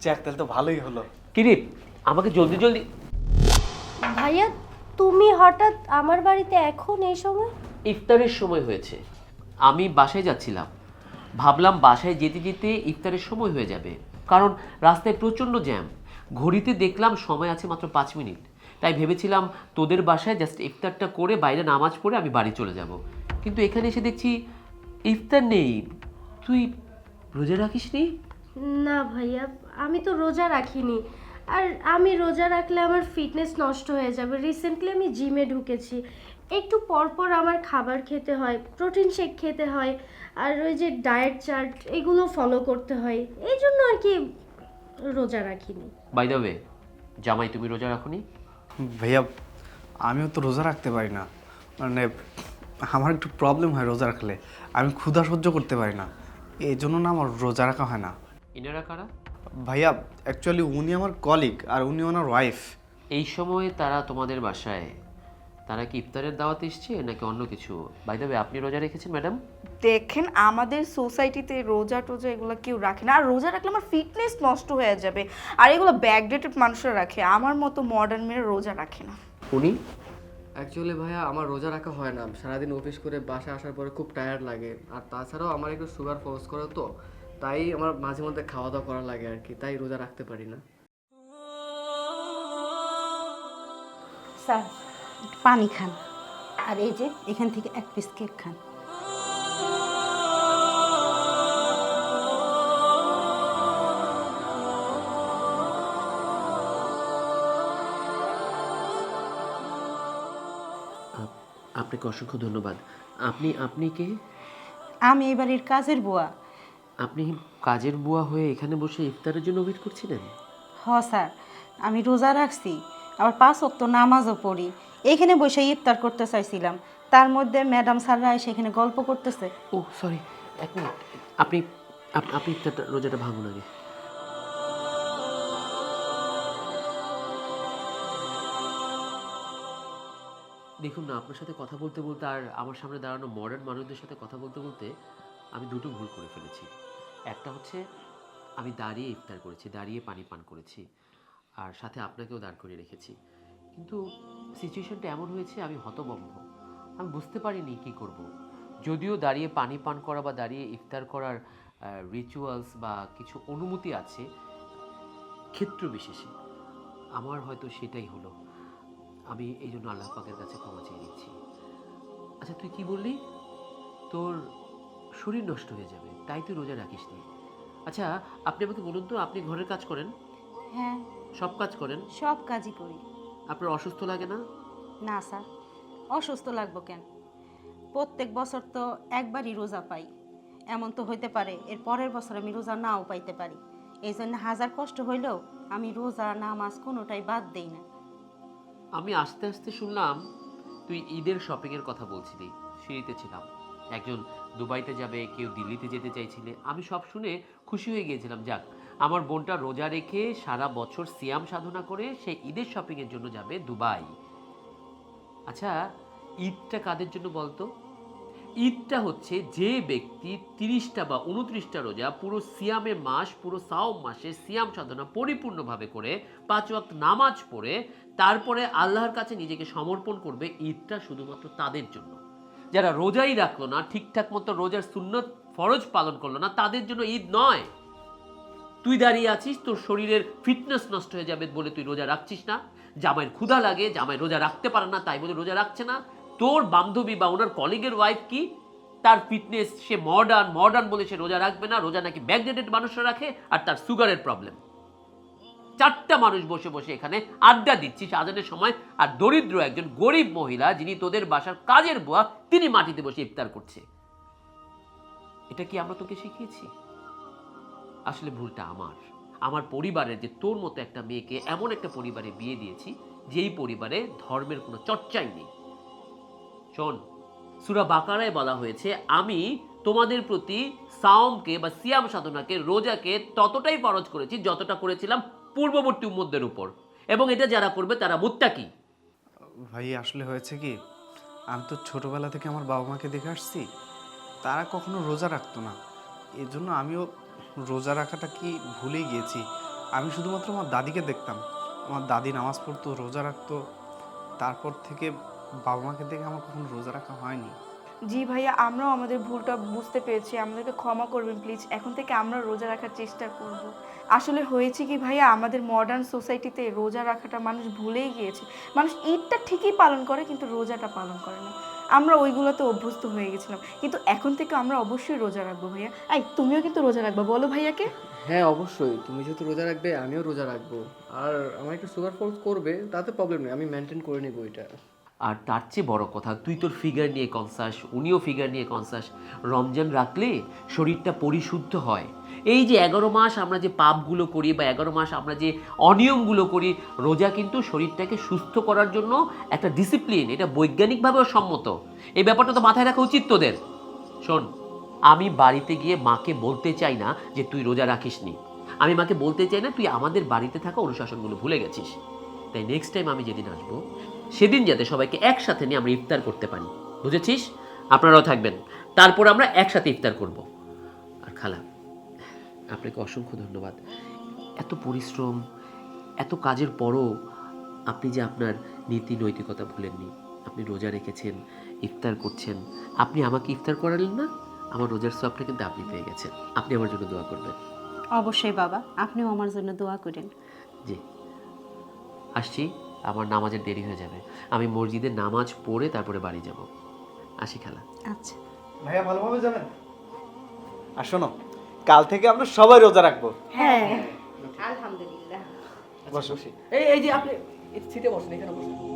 যাক তাহলে তো ভালোই হলো। কিরে আমাকে জলদি জলদি। ভাইয়া তুমি হঠাৎ আমার বাড়িতে এখন এই সময়? ইফতারের সময় হয়েছে। আমি বাসায় যাচ্ছিলাম। ভাবলাম বাসায় যেতে যেতে ইফতারের সময় হয়ে যাবে। কারণ রাস্তায় প্রচণ্ড জ্যাম। ঘড়িতে দেখলাম সময় আছে মাত্র পাঁচ মিনিট। তাই ভেবেছিলাম তোদের বাসায় জাস্ট ইফতারটা করে বাইরে নামাজ পড়ে আমি বাড়ি চলে যাব। কিন্তু এখানে এসে দেখছি ইফতার নেই। তুই রোজা রাখিস নি না ভাইয়া আমি তো রোজা রাখিনি। আর আমি রোজা রাখলে আমার ফিটনেস নষ্ট হয়ে যাবে। রিসেন্টলি আমি জিমে ঢুকেছি। একটু পর পর আমার খাবার খেতে হয় প্রোটিন শেক খেতে হয় আর ওই যে ডায়েট চার্ট এগুলো ফলো করতে হয়। এই জন্য আর কি রোজা রাখিনি। বাই দ্য ওয়ে জামাই তুমি রোজা রাখোনি? ভাইয়া আমিও তো রোজা রাখতে পারি না। মানে আমার একটু প্রবলেম হয় রোজা রাখলে। আমি ক্ষুধা সহ্য করতে পারি না। এই জন্য না আমার রোজা রাখা হয় না। এনারা কারা? ভাইয়া অ্যাকচুয়ালি উনি আমার কলিগ আর উনি ওনার ওয়াইফ এই সময়ে তারা তোমাদের বাসায় তারা কি ইফতারের দাওয়াত এসছে নাকি অন্য কিছু? বাই দ্য ওয়ে আপনি রোজা রেখেছেন ম্যাডাম দেখেন আমাদের সোসাইটিতে রোজা টোজা এগুলো কেউ রাখে না। আর রোজা রাখলে আমার ফিটনেস নষ্ট হয়ে যাবে। আর এগুলো ব্যাকডেটেড মানুষরা রাখে। আমার মতো মডার্ন মেয়েরা রোজা রাখে না। উনি? অ্যাকচুয়ালি ভাইয়া আমার রোজা রাখা হয় না। সারাদিন অফিস করে বাসায় আসার পরে খুব টায়ার্ড লাগে। আর তাছাড়াও আমার একটু সুগার ফোর্স করে তো। তাই আমার মাঝে মধ্যে খাওয়া দাওয়া করা লাগে আর কি তাই রোজা রাখতে পারি না। স্যার একটু পানি খান। আর এই যে এখান থেকে এক পিস কেক খান। আপ- আপনাকে অসংখ্য ধন্যবাদ। আপনি আপনি কে? আমি এই বাড়ির কাজের বুয়া। আপনি কাজের বুয়া হয়ে এখানে বসে ইফতারের জন্য ওয়েট করছিলেন? হ স্যার। আমি রোজা রাখছি আবার পাঁচ অক্ত নামাজও পড়ি। এইখানে বসে ইফতার করতে চাইছিলাম। তার মধ্যে ম্যাডাম স্যাররা এসে এখানে গল্প করতেছে। ও সরি এক মিনিট। আপনি আপনি ইফতারটা রোজাটা ভাঙুন আগে। দেখুন না আপনার সাথে কথা বলতে বলতে আর আমার সামনে দাঁড়ানো মডার্ন মানুষদের সাথে কথা বলতে বলতে আমি দুটো ভুল করে ফেলেছি। একটা হচ্ছে, আমি দাঁড়িয়ে ইফতার করেছি, দাঁড়িয়ে পানি পান করেছি, আর সাথে আপনাকেও দাঁড় করিয়ে রেখেছি। কিন্তু সিচুয়েশনটা এমন হয়েছে, আমি হতভম্ব। আমি বুঝতে পারিনি কি করব। যদিও দাঁড়িয়ে পানি পান করা বা দাঁড়িয়ে ইফতার করার রিচুয়ালস বা কিছু অনুমতি আছে, ক্ষেত্র বিশেষে। আমার হয়তো সেটাই হলো। আমি এই জন্য আল্লাহ পাকের কাছে ক্ষমা চেয়ে নিচ্ছি। আচ্ছা তুই কি বললি? তোর শরীর নষ্ট হয়ে যাবে তাই তুই রোজা রাখিস নি। আচ্ছা আপনি আমাকে বলুন তো আপনি ঘরের কাজ করেন? হ্যাঁ। সব কাজ করেন? সব কাজই করি। আপনার অসুস্থ লাগে না? না স্যার। অসুস্থ লাগবো কেন? প্রত্যেক বছর তো একবারই রোজা পাই। এমন তো হইতে পারে এর পরের বছর আমি রোজা নাও পাইতে পারি। এই জন্য হাজার কষ্ট হইলেও আমি রোজা নামাজ কোনোটাই বাদ দেই না। আমি আস্তে আস্তে শুনলাম তুই ঈদের শপিং এর কথা বলছিলি সিঁড়িতে ছিলাম। একজন দুবাইতে যাবে, কেউ দিল্লিতে যেতে চাইছিলে। আমি সব শুনে খুশি হয়ে গিয়েছিলাম। যাক, আমার বোনটা রোজা রেখে সারা বছর সিয়াম সাধনা করে সে ঈদের শপিং এর জন্য যাবে দুবাই। আচ্ছা ঈদটা কাদের জন্য বলতো? ঈদটা হচ্ছে যে ব্যক্তি তিরিশটা বা উনত্রিশটা রোজা পুরো সিয়ামের মাস, পুরো সাওম মাসে সিয়াম সাধনা পরিপূর্ণভাবে করে পাঁচ ওয়াক্ত নামাজ পড়ে, তারপরে আল্লাহর কাছে নিজেকে সমর্পণ করবে ঈদটা শুধুমাত্র তাদের জন্য। যারা রোজাই রাখল না, ঠিকঠাক মতো রোজার সুন্নত ফরজ পালন করল না, তাদের জন্য ঈদ নয়। তুই দাঁড়িয়ে আছিস, তোর শরীরের ফিটনেস নষ্ট হয়ে যাবে বলে তুই রোজা রাখছিস না। জামাইয়ের ক্ষুধা লাগে, জামাই রোজা রাখতে পারে না, তাই বলে রোজা রাখছে না। তোর বান্ধবী বা ওনার কলিগের ওয়াইফ কি? তার ফিটনেস সে মডার্ন মডার্ন বলে সে রোজা রাখবে না, রোজা নাকি ব্যাকডেটেড মানুষরা রাখে, আর তার সুগারের প্রবলেম চারটা মানুষ বসে বসে এখানে আড্ডা দিচ্ছিস আজানের সময় আর দরিদ্র একজন গরিব মহিলা যিনি তোদের বাসার কাজের বুয়া, তিনি মাটিতে বসে ইফতার করছে। এটা কি আমরা তোকে শিখিয়েছি? আসলে ভুলটা আমার। আমার পরিবারের যে তোর মতো একটা মেয়েকে এমন একটা পরিবারে বিয়ে দিয়েছি, যেই পরিবারে ধর্মের কোনো চর্চাই নেই। শোন, সুরা বাকারায় বলা হয়েছে, আমি তোমাদের প্রতি সাওমকে বা সিয়াম সাধনাকে, রোজাকে ততটাই ফরজ করেছি যতটা করেছিলাম পূর্ববর্তী উম্মদের উপর। এবং এটা যারা করবে তারা মুত্তাকি। ভাই, আসলে হয়েছে কি, আমি তো ছোটোবেলা থেকে আমার বাবা মাকে দেখে আসছি, তারা কখনো রোজা রাখতো না। এই জন্য আমিও রোজা রাখাটা কি ভুলে গিয়েছি। আমি শুধুমাত্র আমার দাদিকে দেখতাম। আমার দাদি নামাজ পড়তো, রোজা রাখতো, তারপর থেকে বাবা মাকে দেখে আমার কখনো রোজা রাখা হয়নি। জি ভাইয়া, আমরাও আমাদের ভুলটা বুঝতে পেরেছি। আমাদেরকে ক্ষমা করবেন প্লিজ এখন থেকে আমরা রোজা রাখার চেষ্টা করব। আসলে হয়েছে কি ভাইয়া, আমাদের মডার্ন সোসাইটিতে রোজা রাখাটা মানুষ ভুলেই গিয়েছে। মানুষ ঈদটা ঠিকই পালন করে, কিন্তু রোজাটা পালন করে না। আমরা ওইগুলোতে অভ্যস্ত হয়ে গেছিলাম। কিন্তু এখন থেকে আমরা অবশ্যই রোজা রাখব ভাইয়া। এই, তুমিও কিন্তু রোজা রাখবা, বলো ভাইয়াকে। হ্যাঁ অবশ্যই। তুমি যেহেতু রোজা রাখবে, আমিও রোজা রাখব। আর আমার একটু সুগার ফলস করবে, তাতে প্রবলেম নেই। আমি মেনটেন করে নেব এটা। আর তার চেয়ে বড় কথা, তুই তোর ফিগার নিয়ে কনসাস উনিও ফিগার নিয়ে কনসাস রমজান রাখলে শরীরটা পরিশুদ্ধ হয়। এই যে এগারো মাস আমরা যে পাপগুলো করি বা এগারো মাস আমরা যে অনিয়মগুলো করি, রোজা কিন্তু শরীরটাকে সুস্থ করার জন্য একটা ডিসিপ্লিন এটা বৈজ্ঞানিকভাবেও সম্মত। এই ব্যাপারটা তো মাথায় রাখা উচিত তোদের। শোন, আমি বাড়িতে গিয়ে মাকে বলতে চাই না যে তুই রোজা রাখিসনি। আমি মাকে বলতে চাই না, তুই আমাদের বাড়িতে থাকা অনুশাসনগুলো ভুলে গেছিস। তাই নেক্সট টাইম আমি যেদিন আসব সেদিন যাতে সবাইকে একসাথে নিয়ে আমরা ইফতার করতে পারি। বুঝেছিস? আপনারাও থাকবেন। তারপর আমরা একসাথে ইফতার করব। আর খালা আপনাকে অসংখ্য ধন্যবাদ। এত পরিশ্রম এত কাজের পরও আপনি যে আপনার নীতি নৈতিকতা ভুলেননি। আপনি রোজা রেখেছেন ইফতার করছেন। আপনি আমাকে ইফতার করালেন না? আমার রোজার সবটা কিন্তু আপনি পেয়ে গেছেন। আপনি আমার জন্য দোয়া করবেন। অবশ্যই বাবা আপনিও আমার জন্য দোয়া করেন। জি। আসছি। আমার নামাজের দেরি হয়ে যাবে। আমি মসজিদে নামাজ পড়ে তারপরে বাড়ি যাব। আসি খেলা। আচ্ছা। ভাইয়া ভালোভাবে যাবেন? আর শোনো কাল থেকে আমরা সবাই রোজা রাখব। হ্যাঁ। আলহামদুলিল্লাহ। বসো। এই এই যে আপনি সিটে বসুন এখানে বসেন।